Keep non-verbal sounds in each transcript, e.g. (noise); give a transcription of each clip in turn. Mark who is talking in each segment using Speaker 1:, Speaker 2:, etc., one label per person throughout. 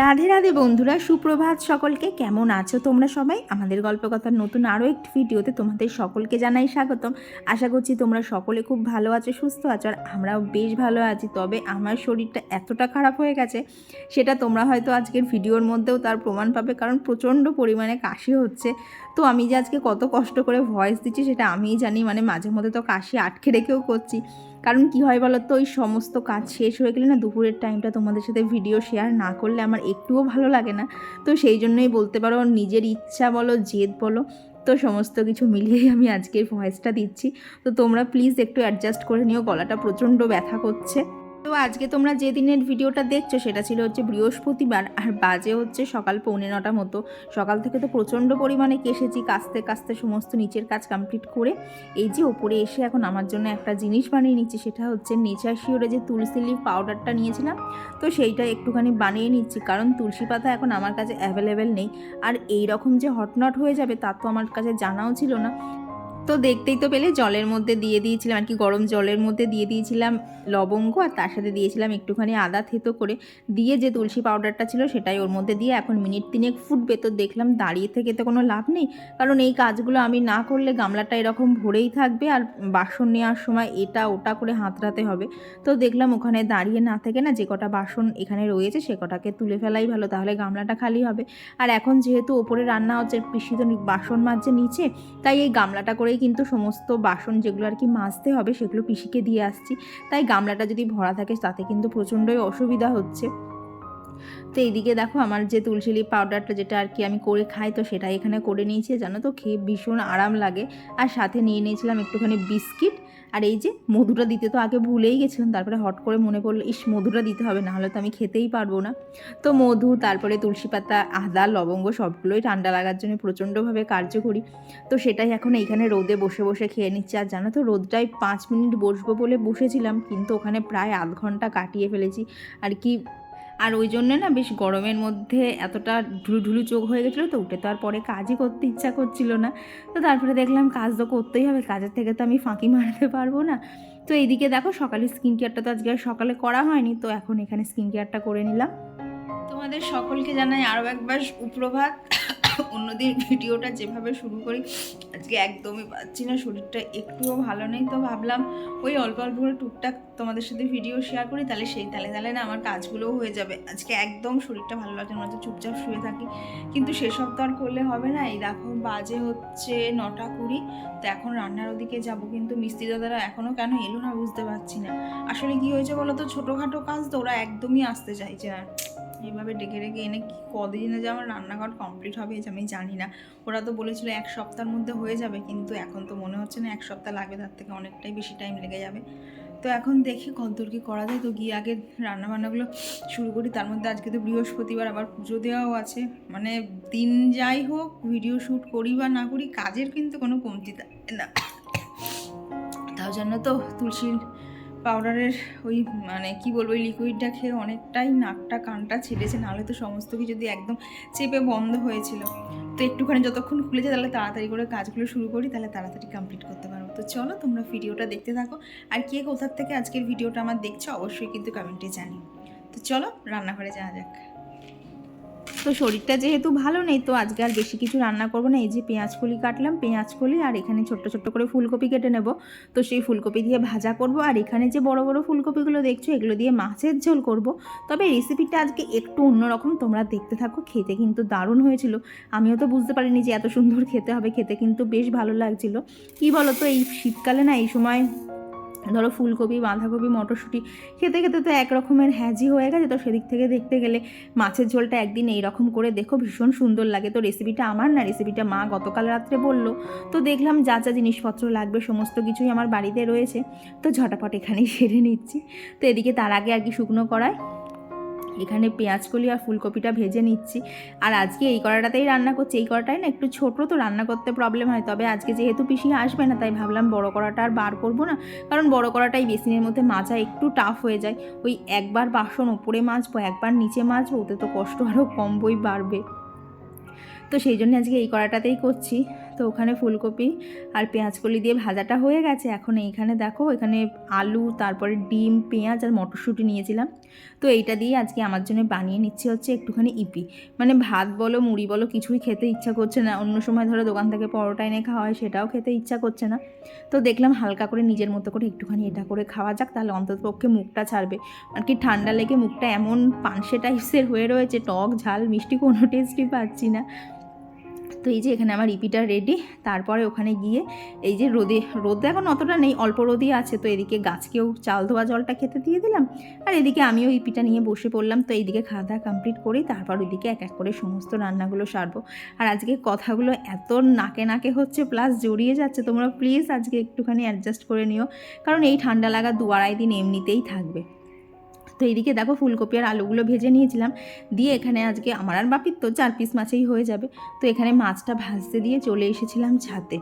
Speaker 1: রাধে রাধে বন্ধুরা, সুপ্রভাত সকলকে। কেমন আছো তোমরা সবাই? আমাদের গল্পকথার নতুন আরও একটি ভিডিওতে তোমাদের সকলকে জানাই স্বাগতম। আশা করছি তোমরা সকলে খুব ভালো আছো, সুস্থ আছো, আর আমরাও বেশ ভালো আছি। তবে আমার শরীরটা এতটা খারাপ হয়ে গেছে, সেটা তোমরা হয়তো আজকের ভিডিওর মধ্যেও তার প্রমাণ পাবে, কারণ প্রচণ্ড পরিমাণে কাশি হচ্ছে। তো আমি যে আজকে কত কষ্ট করে ভয়েস দিচ্ছি সেটা আমিই জানি। মানে মাঝে মধ্যে তো কাশি আটকে রেখেও করছি। কারণ কি হয় বলো তো ওই সমস্ত কাজ শেষ হয়ে গেলে না দুপুরের টাইমটা তোমাদের সাথে ভিডিও শেয়ার না করলে আমার একটুও ভালো লাগে না। তো সেই জন্যই বলতে পারো নিজের ইচ্ছা বলো, জেদ বলো, তো সমস্ত কিছু মিলিয়েই আমি আজকের ভয়েসটা দিচ্ছি। তো তোমরা প্লিজ একটু অ্যাডজাস্ট করে নিও, গলাটা প্রচণ্ড ব্যথা করছে। তো আজকে তোমরা যে দিনের ভিডিওটা দেখছ সেটা ছিল হচ্ছে বৃহস্পতিবার আর বাজে হচ্ছে সকাল পৌনে নটা মতো। সকাল থেকে তো প্রচণ্ড পরিমাণে কেসেছি, কাস্তে কাস্তে সমস্ত নিচের কাজ কমপ্লিট করে এই যে ওপরে এসে এখন আমার জন্য একটা জিনিস বানিয়ে নিচ্ছি, সেটা হচ্ছে নেচার শিওরে যে তুলসী লিভ পাউডারটা নিয়েছিলাম। তো সেইটা একটুখানি বানিয়ে নিচ্ছি, কারণ তুলসী পাতা এখন আমার কাছে অ্যাভেলেবেল নেই। আর এই রকম যে হটনট হয়ে যাবে তা তো আমার কাছে জানাও ছিল না। তো দেখতেই তো পেলে জলের মধ্যে দিয়ে দিয়েছিলাম, আর কি গরম জলের মধ্যে দিয়ে দিয়েছিলাম লবঙ্গ, আর তার সাথে দিয়েছিলাম একটুখানি আদা থেতো করে। দিয়ে যে তুলসী পাউডারটা ছিল সেটাই ওর মধ্যে দিয়ে এখন মিনিট তিনেক ফুটবে তো দেখলাম, দাঁড়িয়ে থেকে তো কোনো লাভ নেই। কারণ এই কাজগুলো আমি না করলে গামলাটা এরকম ভরেই থাকবে, আর বাসন নেওয়ার সময় এটা ওটা করে হাতড়াতে হবে। তো দেখলাম ওখানে দাঁড়িয়ে না থেকে না যে কটা বাসন এখানে রয়েছে সে কটাকে তুলে ফেলাই ভালো, তাহলে গামলাটা খালি হবে। আর এখন যেহেতু ওপরে রান্না হচ্ছে পিসি বাসন মাজছে নিচে, তাই এই গামলাটা করেই কিন্তু সমস্ত বাসন যেগুলো আর কি মাজতে হবে সেগুলো পিসিকে দিয়ে আসছি। তাই গামলাটা যদি ভরা থাকে তাতে কিন্তু প্রচণ্ডই অসুবিধা হচ্ছে। তো এইদিকে দেখো আমার যে তুলসী লিপ পাউডারটা যেটা আর কি আমি করে খাই, তো সেটা এখানে করে নিয়েছি। জানো তো খেয়ে ভীষণ আরাম লাগে। আর সাথে নিয়ে নিয়েছিলাম একটুখানি বিস্কিট। আর এই যে মধুটা দিতে তো আগে ভুলেই গেছিলাম, তারপরে হট করে মনে পড়ল, ইস, মধুটা দিতে হবে না হলে তো আমি খেতেই পারব না। তো মধু, তারপরে তুলসী পাতা, আদা, লবঙ্গ সবগুলোই ঠান্ডা লাগার জন্য প্রচণ্ডভাবে কার্যকরী। তো সেটাই এখন এইখানে রোদে বসে বসে খেয়ে নিচ্ছি। আর জানো তো রোদটায় পাঁচ মিনিট বসবো বলে বসেছিলাম, কিন্তু ওখানে প্রায় আধ ঘণ্টা কাটিয়ে ফেলেছি। আর কি আর ওই জন্য না বেশ গরমের মধ্যে এতটা ঢুলুঢুলু ঢুলু চোখ হয়ে গেছিল তো উঠে তো আর পরে কাজই করতে ইচ্ছা করছিল না। তো তারপরে দেখলাম কাজ তো করতেই হবে, কাজের থেকে তো আমি ফাঁকি মারতে পারব না। তো এইদিকে দেখো সকালে স্কিন কেয়ারটা তো আজকে আর সকালে করা হয়নি, তো এখন এখানে স্কিন কেয়ারটা করে নিলাম। তোমাদের সকলকে জানাই আরও একবার সুপ্রভাত। অন্যদিন ভিডিওটা যেভাবে শুরু করি, আজকে একদমই পাচ্ছি না, শরীরটা একটুও ভালো নেই। তো ভাবলাম, ওই অল্প অল্প করে টুকটাক তোমাদের সাথে ভিডিও শেয়ার করি, তাহলে সেই তালে তালে না আমার কাজগুলোও হয়ে যাবে। আজকে একদম শরীরটা ভালো মনে হচ্ছে চুপচাপ শুয়ে থাকি। কিন্তু সেসব তো আর করলে হবে না, এই দেখো বাজে হচ্ছে নটা কুড়ি, তো এখন রান্নার ওদিকে যাব, কিন্তু মিস্ত্রি দাদারা এখনও কেন এলো না বুঝতে পারছি না। আসলে কি হয়েছে বলো তো ছোটোখাটো কাজ তো ওরা একদমই আসতে চাইছে না। এইভাবে ডেকে ডেকে এনে কি কদিনে যে আমার রান্নাঘর কমপ্লিট হবে আমি জানি না। ওরা তো বলেছিল এক সপ্তাহের মধ্যে হয়ে যাবে, কিন্তু এখন তো মনে হচ্ছে না এক সপ্তাহ লাগবে, তার থেকে অনেকটাই বেশি টাইম লেগে যাবে। তো এখন দেখি কতদূর কি করা যায়। তো গিয়ে আগে রান্না বান্নাগুলো শুরু করি, তার মধ্যে আজকে তো বৃহস্পতিবার, আবার পুজো দেওয়াও আছে। মানে দিন যাই হোক ভিডিও শ্যুট করি বা না করি, কাজের কিন্তু কোনো কমতি না। তাও জন্য তো তুলসীর পাউডারের ওই মানে কি বলব, ওই লিকুইডটা খেয়ে অনেকটাই নাকটা, কানটা ছেড়েছে, নাহলে তো সমস্ত কিছু যদি একদম চেপে বন্ধ হয়েছিল। তো একটুখানি যতক্ষণ খুলেছে, তাহলে তাড়াতাড়ি করে কাজগুলো শুরু করি, তাহলে তাড়াতাড়ি কমপ্লিট করতে পারব। তো চলো, তোমরা ভিডিওটা দেখতে থাকো। আর কে কোথার থেকে আজকের ভিডিওটা আমার দেখছ, অবশ্যই কিন্তু কমেন্টে জানি তো চলো, রান্নাঘরে যাওয়া যাক। তো শরীরটা যেহেতু ভালো নেই, তো আজকে আর বেশি কিছু রান্না করব না। এই যে পেঁয়াজ কলি কাটলাম, পেঁয়াজ কলি আর এখানে ছোট্ট ছোট্ট করে ফুলকপি কেটে নেব। তো সেই ফুলকপি দিয়ে ভাজা করব আর এখানে যে বড় বড় ফুলকপিগুলো দেখছ, এগুলো দিয়ে মাছের ঝোল করব। তবে রেসিপিটা আজকে একটু অন্যরকম, তোমরা দেখতে থাকো, খেতে কিন্তু দারুণ হয়েছিল। আমিও তো বুঝতে পারিনি যে এত সুন্দর খেতে হবে, খেতে কিন্তু বেশ ভালো লাগছিল। কি বলো তো এই শীতকালে না, এই সময় ধরো ফুলকপি, বাঁধাকপি, মটরশুঁটি, খেতে খেতে তো এক রকমের হ্যাজি হয়ে গেছে। তো সেদিক থেকে দেখতে গেলে মাছের ঝোলটা একদিন এইরকম করে দেখো, ভীষণ সুন্দর লাগে। তো রেসিপিটা আমার না? রেসিপিটা মা গতকাল রাত্রে বলল। তো দেখলাম যা যা জিনিসপত্র লাগবে, সমস্ত কিছুই আমার বাড়িতে রয়েছে। তো ঝটাপট এখানেই সেরে নিচ্ছি। তো এদিকে তার আগে আর কি শুকনো করায় এখানে পেঁয়াজকলি আর ফুলকপিটা ভেজে নিচ্ছি। আর আজকে এই কড়াটাতেই রান্না করছি। এই কড়াটাই না একটু ছোটো তো রান্না করতে প্রবলেম হয়। তবে আজকে যেহেতু পিসি আসবে না, তাই ভাবলাম বড় কড়াটা আর বার করব না। কারণ বড় কড়াটাই বেসিনের মধ্যে মাজা একটু টাফ হয়ে যায়। ওই একবার বাসন ওপরে মাজবো, একবার নিচে মাজবো, ওতে তো কষ্ট আরও কম বই বাড়বে। তো সেই জন্য আজকে এই কড়াটাতেই করছি। তো ওখানে ফুলকপি আর পেঁয়াজ কলি দিয়ে ভাজাটা হয়ে গেছে। এখন এইখানে দেখো এখানে আলু, তারপরে ডিম, পেঁয়াজ আর মটরশুঁটি নিয়েছিলাম। তো এইটা দিয়ে আজকে আমার জন্য বানিয়ে নিচ্ছে হচ্ছে একটুখানি ইপি। মানে ভাত বলো, মুড়ি বলো, কিছুই খেতে ইচ্ছা করছে না। অন্য সময় ধরো দোকান থেকে পরোটা এনে খাওয়া হয়, সেটাও খেতে ইচ্ছা করছে না। তো দেখলাম হালকা করে নিজের মতো করে একটুখানি এটা করে খাওয়া যাক, তাহলে অন্তত পক্ষে মুখটা ছাড়বে। আর কি ঠান্ডা লেগে মুখটা এমন পানসে টাইপসের হয়ে রয়েছে, টক ঝাল, মিষ্টি কোনো (laughs) টেস্টই পাচ্ছি না। তো এই যে এখানে আমার ইপিটা রেডি তারপরে ওখানে গিয়ে এই যে রোদে, রোদ এখন অতটা নেই, অল্প রোদই আছে, তো এদিকে গাছকেও চাল ধোয়া জলটা খেতে দিয়ে দিলাম। আর এদিকে আমিও ইপিটা নিয়ে বসে পড়লাম, তো এইদিকে খাওয়া দাওয়া কমপ্লিট করেই তারপর ওইদিকে এক এক করে সমস্ত রান্নাগুলো সারবো। আর আজকে কথাগুলো এত নাকে নাকে হচ্ছে প্লাস জড়িয়ে যাচ্ছে, তোমরা প্লিজ আজকে একটুখানি অ্যাডজাস্ট করে নিও। কারণ এই ঠান্ডা লাগা দু আড়াই দিন এমনিতেই থাকবে। তো এইদিকে দেখো ফুলকপি আর আলুগুলো ভেজে নিয়েছিলাম। দিয়ে এখানে আজকে আমার আর বাপির তো চার পিস মাছেই হয়ে যাবে। তো এখানে মাছটা ভাজতে দিয়ে চলে এসেছিলাম ছাদে।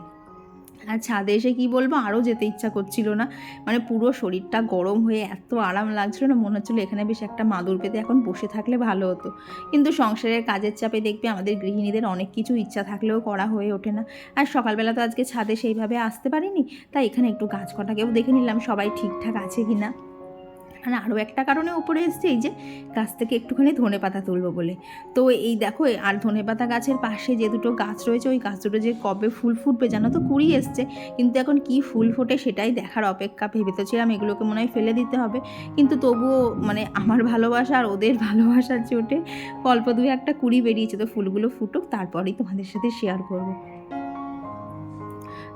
Speaker 1: আর ছাদে এসে কি বলব, আরও যেতে ইচ্ছা করছিল না। মানে পুরো শরীরটা গরম হয়ে এত আরাম লাগছিল না, মনে হচ্ছিল এখানে বেশ একটা মাদুর পেতে এখন বসে থাকলে ভালো হতো। কিন্তু সংসারের কাজের চাপে দেখবে আমাদের গৃহিণীদের অনেক কিছু ইচ্ছা থাকলেও করা হয়ে ওঠে না। আর সকালবেলা তো আজকে ছাদে সেইভাবে আসতে পারিনি, তাই এখানে একটু গাছ কটাকেও দেখে নিলাম, সবাই ঠিকঠাক আছে কি না আর আরও একটা কারণে উপরে এসছে, এই যে গাছ থেকে একটুখানি ধনে পাতা তুলবো বলে। তো এই দেখো আর ধনে পাতা গাছের পাশে যে দুটো গাছ রয়েছে, ওই গাছ দুটো যে কবে ফুল ফুটবে জানো তো, কুড়ি এসছে। কিন্তু এখন কি ফুল ফোটে সেটাই দেখার অপেক্ষা ভেবে তো ছিলাম এগুলোকে মনে হয় ফেলে দিতে হবে। কিন্তু তবুও মানে আমার ভালোবাসা আর ওদের ভালোবাসার চোটে অল্প দুই একটা কুড়ি বেরিয়েছে, তো ফুলগুলো ফুটুক, তারপরেই তোমাদের সাথে শেয়ার করব।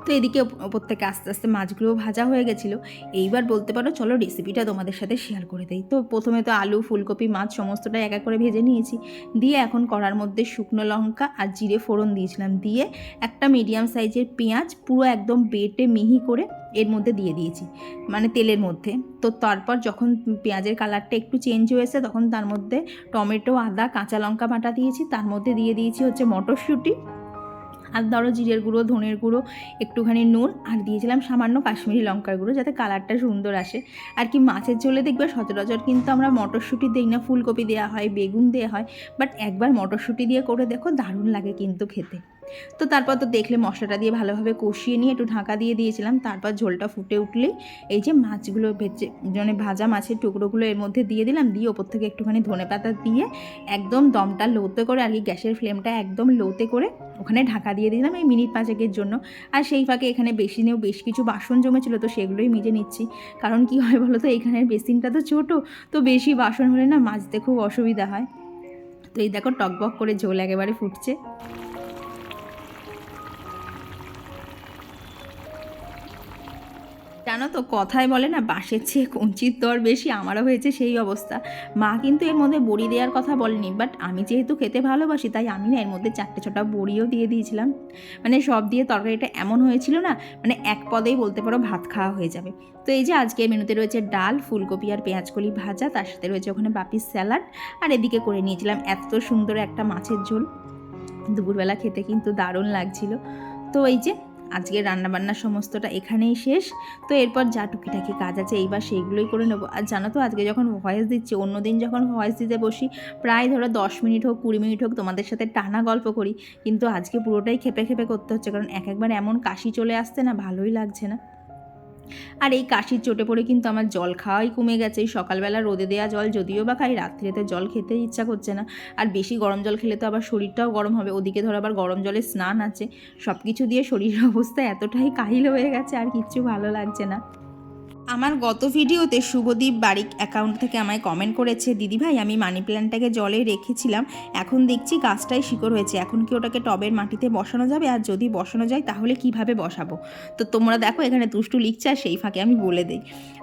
Speaker 1: তো এদিকে ওপর থেকে আস্তে আস্তে মাছগুলো ভাজা হয়ে গেছিল। এইবার বলতে পারো, চলো রেসিপিটা তোমাদের সাথে শেয়ার করে দিই। তো প্রথমে তো আলু, ফুলকপি, মাছ সমস্তটাই এক এক করে ভেজে নিয়েছি। দিয়ে এখন কড়ার মধ্যে শুকনো লঙ্কা আর জিরে ফোড়ন দিয়েছিলাম। দিয়ে একটা মিডিয়াম সাইজের পেঁয়াজ পুরো একদম বেটে মিহি করে এর মধ্যে দিয়ে দিয়েছি মানে তেলের মধ্যে। তো তারপর যখন পেঁয়াজের কালারটা একটু চেঞ্জ হয়েছে, তখন তার মধ্যে টমেটো, আদা, কাঁচা লঙ্কা বাটা দিয়েছি। তার মধ্যে দিয়ে দিয়েছি হচ্ছে মটরশুঁটি আর ধরো জিরের গুঁড়ো, ধনের গুঁড়ো, একটুখানি নুন আর দিয়েছিলাম সামান্য কাশ্মীরি লঙ্কার গুঁড়ো যাতে কালারটা সুন্দর আসে। আর কি মাছের ঝোলে দেখবে সচরাচর কিন্তু আমরা মটরশুঁটি দিই না, ফুলকপি দেওয়া হয়, বেগুন দেওয়া হয় বাট একবার মটরশুঁটি দিয়ে করে দেখো দারুণ লাগে কিন্তু খেতে। তো তারপর তো দেখলে মশলাটা দিয়ে ভালোভাবে কষিয়ে নিয়ে একটু ঢাকা দিয়ে দিয়েছিলাম। তারপর ঝোলটা ফুটে উঠলেই এই যে মাছগুলো ভেজে মানে ভাজা মাছের টুকরোগুলো এর মধ্যে দিয়ে দিলাম। দিয়ে ওপর থেকে একটুখানি ধনে পাতা দিয়ে একদম দমটা লোতে করে আর কি গ্যাসের ফ্লেমটা একদম লোতে করে ওখানে ঢাকা দিয়ে দিলাম এই মিনিট পাঁচেকের জন্য। আর সেই ফাঁকে এখানে বেশি নেও বেশ কিছু বাসন জমেছিল তো সেগুলোই মেজে নিচ্ছি। কারণ কি হয় বলো তো, এখানের বেসিনটা তো ছোটো, তো বেশি বাসন হলে না মাজতে খুব অসুবিধা হয়। তো এই দেখো টকবক করে ঝোল একেবারে ফুটছে। জানো তো, কথায় বলে না, বাঁশের চেয়ে কঞ্চির দর বেশি আমারও হয়েছে সেই অবস্থা। মা কিন্তু এর মধ্যে বড়ি দেওয়ার কথা বলেনি বাট আমি যেহেতু খেতে ভালোবাসি, তাই আমি না এর মধ্যে চারটে ছটা বড়িও দিয়ে দিয়েছিলাম। মানে সব দিয়ে তরকারিটা এমন হয়েছিল না মানে এক পদেই বলতে পারো ভাত খাওয়া হয়ে যাবে। তো এই যে আজকে মেনুতে রয়েছে ডাল, ফুলকপি আর পেঁয়াজকলি ভাজা, তার সাথে রয়েছে ওখানে বাপির স্যালাড, আর এদিকে করে নিয়েছিলাম এত সুন্দর একটা মাছের ঝোল। দুপুরবেলা খেতে কিন্তু দারুণ লাগছিল। তো এই যে আজকে রান্নাবান্না সমস্তটা এখানেই শেষ। তো এরপর যা টুকিটাকি কাজ আছে এইবার সেইগুলোই করে নেব। আর জানো তো, আজকে যখন ভয়েস দিচ্ছি, অন্যদিন যখন ভয়েস দিতে বসি, প্রায় ধরো দশ মিনিট হোক, কুড়ি মিনিট হোক, তোমাদের সাথে টানা গল্প করি। কিন্তু আজকে পুরোটাই খেপে খেপে করতে হচ্ছে, কারণ এক একবার এমন কাশি চলে আসছে না, ভালোই লাগছে না। আর এই কাশির চোটে পড়ে কিন্তু আমার জল খাওয়াই কমে গেছে। এই সকালবেলা রোদে দেওয়া জল যদিও বা খাই, রাত্রিতে জল খেতে ইচ্ছা করছে না। আর বেশি গরম জল খেলে তো আবার শরীরটাও গরম হবে। ওদিকে ধরো আবার গরম জলে স্নান আছে। সব কিছু দিয়ে শরীরের অবস্থা এতটাই কাহিল হয়ে গেছে, আর কিচ্ছু ভালো লাগছে না। আমার গত ভিডিওতে শুভদীপ বারিক অ্যাকাউন্ট থেকে আমায় কমেন্ট করেছে দিদিভাই আমি মানি প্ল্যান্টটাকে জলে রেখেছিলাম, এখন দেখছি গাছটাই শিকড় হয়েছে, এখন কি ওটাকে টবের মাটিতে বসানো যাবে? আর যদি বসানো যায় তাহলে কীভাবে বসাবো? তো তোমরা দেখো এখানে তুষ্টু লিখছে আর সেই ফাঁকে আমি বলে দিই।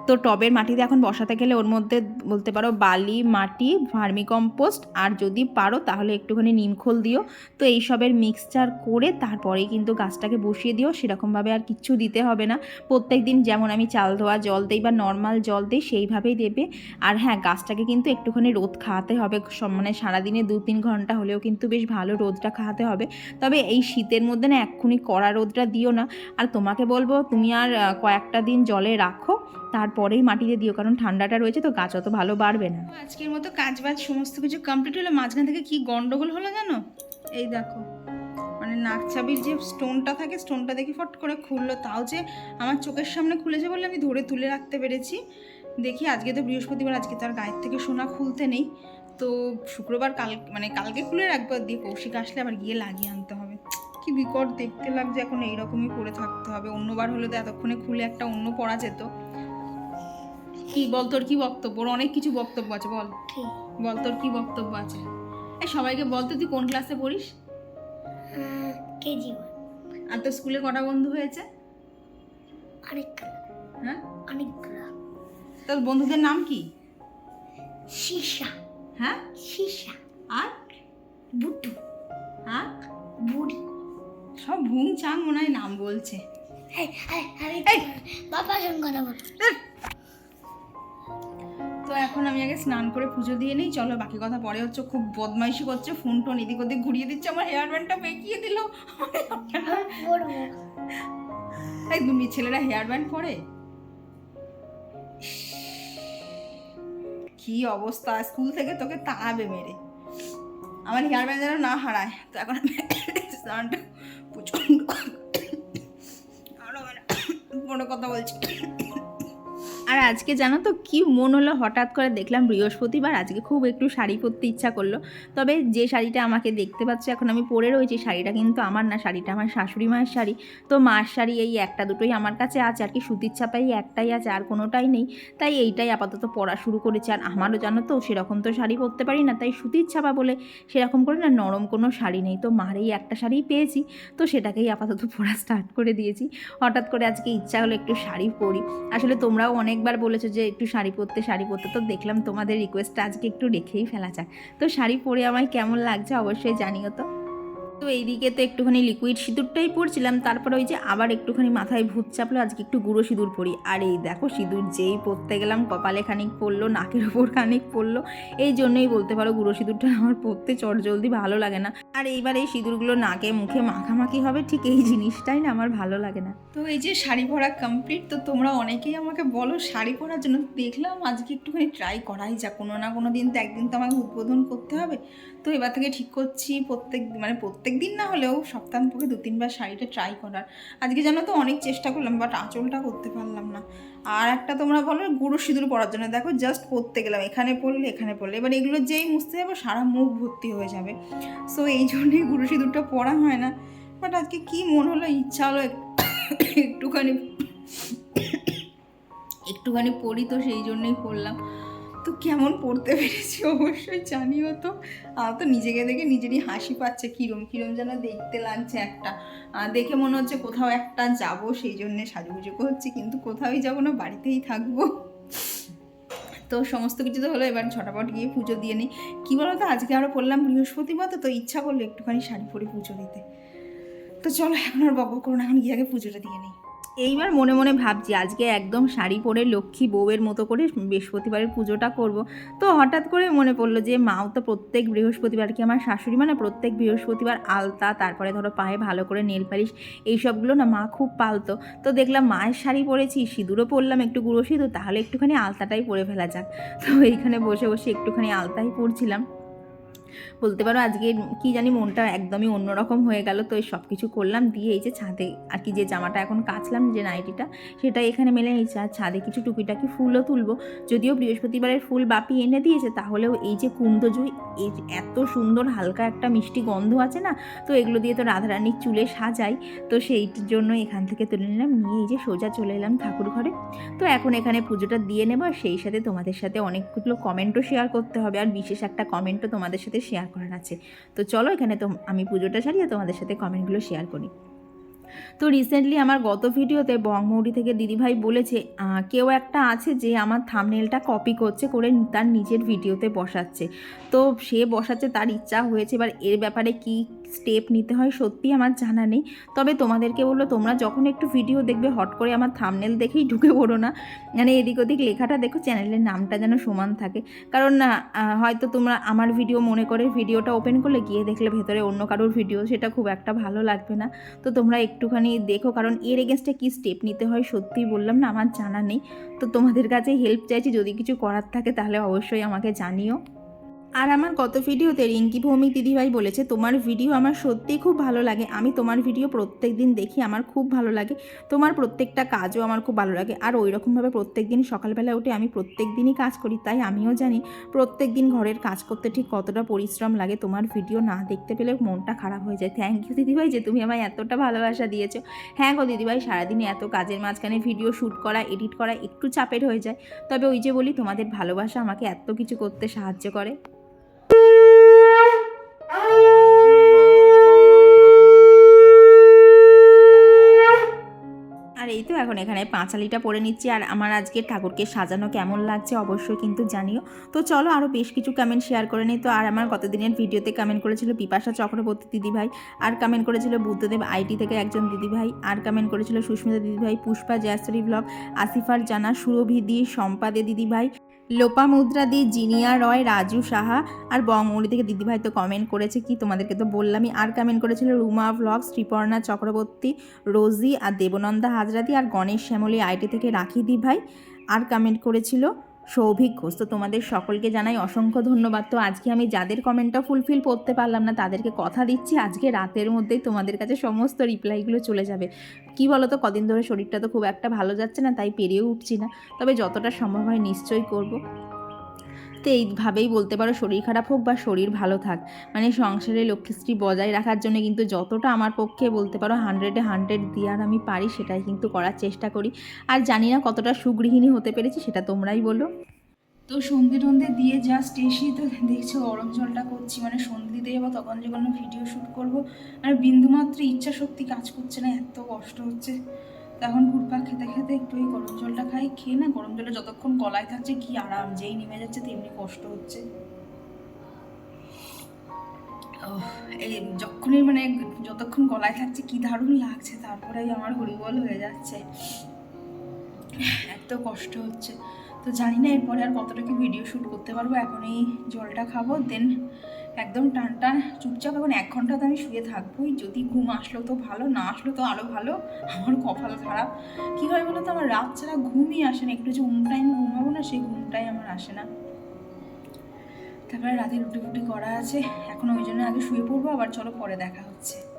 Speaker 1: তো টবের মাটিতে এখন বসাতে গেলে ওর মধ্যে বলতে পারো বালি, মাটি, ভার্মিকম্পোস্ট আর যদি পারো তাহলে একটুখানি নিমখোল দিও। তো এইসবের মিক্সচার করে তারপরেই কিন্তু গাছটাকে বসিয়ে দিও, সেরকমভাবে আর কিচ্ছু দিতে হবে না। প্রত্যেক দিন যেমন আমি চাল ধোয়া জল দিই বা নর্মাল জল দিই সেইভাবেই দেবে। আর হ্যাঁ গাছটাকে কিন্তু একটুখানি রোদ খাওয়াতে হবে মানে সারাদিনে দু তিন ঘণ্টা হলেও কিন্তু বেশ ভালো রোদটা খাওয়াতে হবে। তবে এই শীতের মধ্যে না এক্ষুনি কড়া রোদটা দিও না। আর তোমাকে বলব, তুমি আর কয়েকটা দিন জলে রাখো। তারপরেই মাটিতে দিও, কারণ ঠান্ডাটা রয়েছে তো গাছ অত ভালো বাড়বে না। আজকের মতো কাজ বাজ সমস্ত কিছু কমপ্লিট হলো, মাঝখান থেকে কি গন্ডগোল হলো জানো? এই দেখো মানে নাকছাবির যে স্টোনটা থাকে স্টোনটা দেখি ফট করে খুললো, তাও যে আমার চোখের সামনে খুলেছে বলে আমি ধরে তুলে রাখতে পেরেছি। দেখি, আজকে তো বৃহস্পতিবার, আজকে তো আর গায়ের থেকে সোনা খুলতে নেই। তো শুক্রবার কাল মানে কালকে খুলে রাখব দিয়ে কৌশিক আসলে আবার গিয়ে লাগিয়ে আনতে হবে। কি বিকট দেখতে লাগছে, এখন এইরকমই পরে থাকতে হবে। অন্যবার হলে তো এতক্ষণে খুলে একটা অন্য পরা যেত। কি বল তোর কি বক্তব্য? ওর অনেক কিছু বক্তব্য আছে বল। বল তোর কি বক্তব্য আছে? এই সবাইকে বল তো তুই কোন ক্লাসে পড়িস?
Speaker 2: কেজি
Speaker 1: আর তোর স্কুলে কটা বন্ধু হয়েছে?
Speaker 2: অনেক
Speaker 1: হ্যাঁ?
Speaker 2: অনেকগুলো।
Speaker 1: তোর বন্ধুদের নাম কি?
Speaker 2: সীসা।
Speaker 1: হ্যাঁ?
Speaker 2: সীসা।
Speaker 1: আর?
Speaker 2: বুটু
Speaker 1: আর?
Speaker 2: বুড়ি।
Speaker 1: সব ভুং চাং মনে হয় নাম বলছে!
Speaker 2: বাবার সঙ্গে কথা বল।
Speaker 1: তো এখন আমি আগে স্নান করে পুজো দিয়ে নিই। চলো, বাকি কথা পরে হচ্ছে খুব বদমাইশি করছে, ফোন টোন এদিক ওদিক ঘুরিয়ে দিচ্ছে, আমার হেয়ার ব্যান্ডটা বেঁকিয়ে দিল। তুমি ছেলেরা হেয়ার ব্যান্ড পরে? কি অবস্থা? স্কুল থেকে তোকে তাড়াবে মেরে। আমার হেয়ার ব্যান্ড যেন না হারায়। তো এখন আমি স্নানটা প্রচণ্ড মানে কথা বলছি আর আজকে জানো তো কি মন হলো? হঠাৎ করে দেখলাম বৃহস্পতিবার, আজকে খুব একটু শাড়ি পরতে ইচ্ছা করল। তবে যে শাড়িটা আমাকে দেখতে পাচ্ছ, এখন আমি পরে রয়েছি, শাড়িটা কিন্তু আমার না, শাড়িটা আমার শাশুড়ি মায়ের শাড়ি। তো মার শাড়ি এই একটা দুটোই আমার কাছে আছে, আর কি সুতির ছাপাই একটাই আছে, আর কোনোটাই নেই। তাই এইটাই আপাতত পরা শুরু করেছে। আর আমারও জানো তো, সেরকম তো শাড়ি পরতে পারি না, তাই সুতির ছাপা বলে সেরকম করে না নরম কোনো শাড়ি নেই। তো মার এই একটা শাড়িই পেয়েছি, তো সেটাকেই আপাতত পরা স্টার্ট করে দিয়েছি। হঠাৎ করে আজকে ইচ্ছা হলো একটু শাড়ি পরি। আসলে তোমরাও অনেকবার বলেছ যে একটু শাড়ি পরতে শাড়ি পরতে। তো দেখলাম তোমাদের রিকোয়েস্টটা আজকে একটু রেখেই ফেলা যাক। তো শাড়ি পরে আমায় কেমন লাগছে অবশ্যই জানিও তো। তো এইদিকে তো একটুখানি লিকুইড সিঁদুরটাই পরছিলাম, তারপরে ওই যে আবার একটুখানি মাথায় ভূত চাপলো, আজকে একটু গুঁড়ো সিঁদুর পরি। আর এই দেখো সিঁদুর যেই পরতে গেলাম, কপালে খানিক পড়ল, নাকের ওপর খানিক পড়ল, এই জন্যই বলতে পারো গুঁড়ো সিঁদুরটা আমার পরতে চটজলদি ভালো লাগে না। আর এইবার এই সিঁদুরগুলো নাকে মুখে মাখামাখি হবে, ঠিক এই জিনিসটাই না আমার ভালো লাগে না। তো এই যে শাড়ি পরা কমপ্লিট তো তোমরা অনেকেই আমাকে বলো শাড়ি পরার জন্য দেখলাম আজকে একটুখানি ট্রাই করাই যা কোনো না কোনো দিন তো একদিন তো আমাকে উদ্বোধন করতে হবে। তো এবার থেকে ঠিক করছি, প্রত্যেক মানে প্রত্যেক দিন না হলেও সপ্তাহ পরে দু তিনবার শাড়িটা ট্রাই করার। আজকে জানো তো অনেক চেষ্টা করলাম বাট আঁচলটা করতে পারলাম না। আর একটা তোমরা বলো, গুঁড়ো সিঁদুর পরার জন্য। দেখো জাস্ট পরতে গেলাম, এখানে পড়লে এখানে পড়লে এবার এগুলো যেই মুছতে যাব, সারা মুখ ভর্তি হয়ে যাবে। সো এই জন্যই গুঁড়ো সিঁদুরটা পরা হয় না। বাট আজকে কি মন হলো, ইচ্ছা হলো এক- একটুখানি একটুখানি পড়ি তো সেই জন্যই পড়লাম তো কেমন পড়তে পেরেছি অবশ্যই জানিও তো। আমার তো নিজেকে দেখে নিজেরই হাসি পাচ্ছে, কিরম কিরম যেন দেখতে লাগছে একটা। দেখে মনে হচ্ছে কোথাও একটা যাব, সেই জন্যে সাজুগুজু করছি, কিন্তু কোথাওই যাব না, বাড়িতেই থাকব। তো সমস্ত কিছু তো হলো, এবার ছটাপট গিয়ে পুজো দিয়ে নিই। কী বলো তো আজকে আরও পড়লাম বৃহস্পতিবার, তো তো ইচ্ছা করল একটুখানি শাড়ি পরে পুজো দিতে। তো চলো, এখন আর বকবক করো না, এখন গিয়ে আগে পুজোটা দিয়ে নিই। এইবার মনে মনে ভাবছি, আজকে একদম শাড়ি পরে লক্ষ্মী বউয়ের মতো করে বৃহস্পতিবারের পুজোটা করব। তো হঠাৎ করে মনে পড়ল যে, মাও তো প্রত্যেক বৃহস্পতিবার, কি আমার শাশুড়ি মানে প্রত্যেক বৃহস্পতিবার আলতা, তারপরে ধরো পায়ে ভালো করে নেল পালিশ, এইসবগুলো না মা খুব পালতো। তো দেখলাম মায়ের শাড়ি পরেছি, সিঁদুরও পরলাম একটু গুঁড়ো সিঁদুর, তাহলে একটুখানি আলতাটাই পরে ফেলা যাক। তো এইখানে বসে বসে একটুখানি আলতাই পরছিলাম। বলতে পারো আজকে কি জানি মনটা একদমই অন্যরকম হয়ে গেল। তো এই সব কিছু করলাম, দিয়ে এই যে ছাদে আর কি যে জামাটা এখন কাচলাম যে নাইটিটা, সেটা এখানে মেলে নিচ্ছে আর ছাদে কিছু টুকিটাকি ফুলও তুলবো। যদিও বৃহস্পতিবারের ফুল বাপি এনে দিয়েছে, তাহলেও এই যে কুন্দজুই এত সুন্দর হালকা একটা মিষ্টি গন্ধ আছে না, তো এগুলো দিয়ে তো রাধারানীর চুলে সাজাই। তো সেই জন্য এখান থেকে তুলে নিলাম, নিয়ে এই যে সোজা চলে এলাম ঠাকুর ঘরে। তো এখন এখানে পুজোটা দিয়ে নেব, আর সেই সাথে তোমাদের সাথে অনেকগুলো কমেন্টও শেয়ার করতে হবে। আর বিশেষ একটা কমেন্টও তোমাদের সাথে শেয়ার করার আছে। তো চলো এখানে তো আমি পুজোটা সারিয়ে তোমাদের সাথে কমেন্টগুলো শেয়ার করি। তো রিসেন্টলি আমার গত ভিডিওতে বংমৌরি থেকে দিদিভাই বলেছে কেউ একটা আছে যে আমার থামনেলটা কপি করছে করে তার নিজের ভিডিওতে বসাচ্ছে। তো সে বসাচ্ছে, তার ইচ্ছা হয়েছে, এবার এর ব্যাপারে কি স্টেপ নিতে হয় সত্যি আমার জানা নেই। তবে তোমাদেরকে বলল তোমরা যখন একটু ভিডিও দেখবে, হট করে আমার থামনেল দেখেই ঢুকে পড়ো না। মানে এদিক ওদিক লেখাটা দেখো চ্যানেলের নামটা যেন সমান থাকে। কারণ হয়তো তোমরা আমার ভিডিও মনে করে ভিডিওটা ওপেন করলে, গিয়ে দেখলে ভেতরে অন্য কারোর ভিডিও সেটা খুব একটা ভালো লাগবে না। তো তোমরা একটুখানি দেখো, কারণ এর এগেনস্টে কী স্টেপ নিতে হয়, সত্যিই বললাম না, আমার জানা নেই। তো তোমাদের কাছে হেল্প চাইছি, যদি কিছু করার থাকে, তাহলে অবশ্যই আমাকে জানিও। আর আমার গত ভিডিওতে রিঙ্কি ভৌমিক দিদিভাই বলেছে, তোমার ভিডিও আমার সত্যিই খুব ভালো লাগে। আমি তোমার ভিডিও প্রত্যেক দিন দেখি, আমার খুব ভালো লাগে। তোমার প্রত্যেকটা কাজও আমার খুব ভালো লাগে। আর ওই রকমভাবে প্রত্যেক দিন সকালবেলা উঠে আমি প্রত্যেক দিনই কাজ করি, তাই আমিও জানি প্রত্যেক দিন ঘরের কাজ করতে ঠিক কতটা পরিশ্রম লাগে। তোমার ভিডিও না দেখতে পেলে মনটা খারাপ হয়ে যায়। থ্যাংক ইউ দিদিভাই যে তুমি আমায় এতটা ভালোবাসা দিয়েছ। হ্যাঁ গো দিদিভাই, সারাদিনে এত কাজের মাঝখানে ভিডিও শ্যুট করা, এডিট করা একটু চাপের হয়ে যায়। তবে ওই যে বলি, তোমাদের ভালোবাসা আমাকে এত কিছু করতে সাহায্য করে। আর এই তো এখন এখানে পাঁচালিটা পরে নিচ্ছি, আর আমার আজকে ঠাকুরকে সাজানো কেমন লাগছে অবশ্যই কিন্তু জানিও। তো চলো আরও বেশ কিছু কমেন্ট শেয়ার করে নিই। তো আর আমার গতদিনের ভিডিওতে কমেন্ট করেছিল বিপাশা চক্রবর্তী দিদিভাই, আর কমেন্ট করেছিল বুদ্ধদেব আইটি থেকে একজন দিদিভাই, আর কমেন্ট করেছিল সুস্মিতা দিদিভাই, পুষ্পা জয়াশ্রী ব্লগ আসিফার জানা সুরভিদি সম্পাদে দিদিভাই লোপা মুদ্রা দি জিনিয়া রয়, রাজু সাহা আর বঙ্গমৌলি থেকে দিদিভাই তো কমেন্ট করেছে কি? তোমাদেরকে তো বললামই, আর কমেন্ট করেছিল রুমা ভ্লগ শ্রীপর্ণা চক্রবর্তী, রোজি আর দেবনন্দা হাজরাদি আর গণেশ শ্যামলী আইটি থেকে রাখি দি ভাই আর কমেন্ট করেছিল সৌভিক ঘোষ, তো তোমাদের সকলকে জানাই অসংখ্য ধন্যবাদ। তো আজকে আমি যাদের কমেন্টটা ফুলফিল করতে পারলাম না, তাদেরকে কথা দিচ্ছি। আজকে রাতের মধ্যেই তোমাদের কাছে সমস্ত রিপ্লাইগুলো চলে যাবে। কি বলো তো কদিন ধরে শরীরটা তো খুব একটা ভালো যাচ্ছে না, তাই পেরেও উঠছি না। তবে যতটা সম্ভব হয় নিশ্চয়ই করব। তো এইভাবেই বলতে পারো শরীর খারাপ হোক বা শরীর ভালো থাক। মানে সংসারে লক্ষ্মীশ্রী বজায় রাখার জন্য কিন্তু যতটা আমার পক্ষে বলতে পারো হান্ড্রেডে হান্ড্রেড দেওয়ার আমি পারি সেটাই কিন্তু করার চেষ্টা করি। আর জানি না কতটা সুগৃহিণী হতে পেরেছি সেটা তোমরাই বলো। তো সন্ধে টন্ধে দিয়ে জাস্ট এসেই তো দেখছ গরম জলটা করছি। মানে সন্ধে দিতে যাব তখন যখন ভিডিও শ্যুট করব। আর বিন্দুমাত্র ইচ্ছা শক্তি কাজ করছে না, এত কষ্ট হচ্ছে। তখন ঘুরপাক খেতে খেতে একটু এই গরম জলটা খাই, খেয়ে না গরম জলটা যতক্ষণ গলায় থাকছে কি আরাম, যেই নেমে যাচ্ছে তেমনি কষ্ট হচ্ছে। এই যখনই মানে যতক্ষণ গলায় থাকছে কি দারুণ লাগছে, তারপরেই আমার হরিবল হয়ে যাচ্ছে। এত কষ্ট হচ্ছে। তো জানি না এরপরে আর কতটুকু ভিডিও শ্যুট করতে পারব এখন এই জলটা খাব দেন একদম টান টান, চুপচাপ এখন এক ঘণ্টা তো আমি শুয়ে থাকবোই। যদি ঘুম আসলো তো ভালো, না আসলো তো আরও ভালো। আমার কপাল খারাপ। কী হয় বলো তো আমার রাত ছাড়া ঘুমই আসে না। একটু যে অন্য টাইম ঘুমাবো না, সেই ঘুমটাই আমার আসে না। তারপরে রাতে রুটি করা আছে। এখন ওই জন্য আগে শুয়ে পড়ব, আবার চলো পরে দেখা হচ্ছে।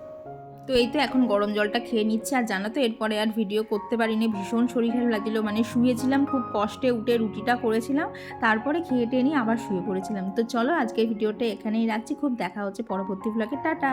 Speaker 1: তো এই তো এখন গরম জলটা খেয়ে নিচ্ছে। আর জানা তো, এরপরে আর ভিডিও করতে পারিনি। ভীষণ শরীর খারাপ লাগছিল। মানে শুয়েছিলাম, খুব কষ্টে উঠে রুটিটা করেছিলাম। তারপরে খেয়ে টেয়ে নিয়ে আবার শুয়ে পড়েছিলাম। তো চলো আজকে ভিডিওটা এখানেই রাখছি। খুব দেখা হচ্ছে পরবর্তী ব্লগে টাটা!